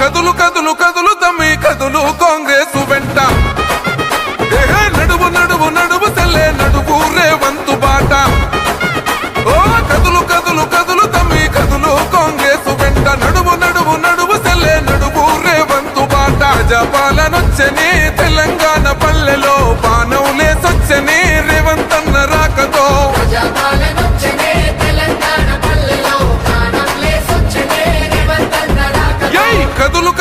కదులు కదులు కదులు తమ్మి కదులు కాంగ్రెస్ వెంట. నడువు నడువు నడువు సెల్లే నడువు రేవంతు బాట. ఓ కదులు కదులు కదులు తమ్మి కదులు కాంగ్రెస్ వెంట. నడువు నడువు నడువు సెల్లే నడువు రేవంతు బాట. జపాలనొచ్చని తెలంగాణ పల్లెలో బాణవులే తెలంగాణ పల్లెలో ప్రాణం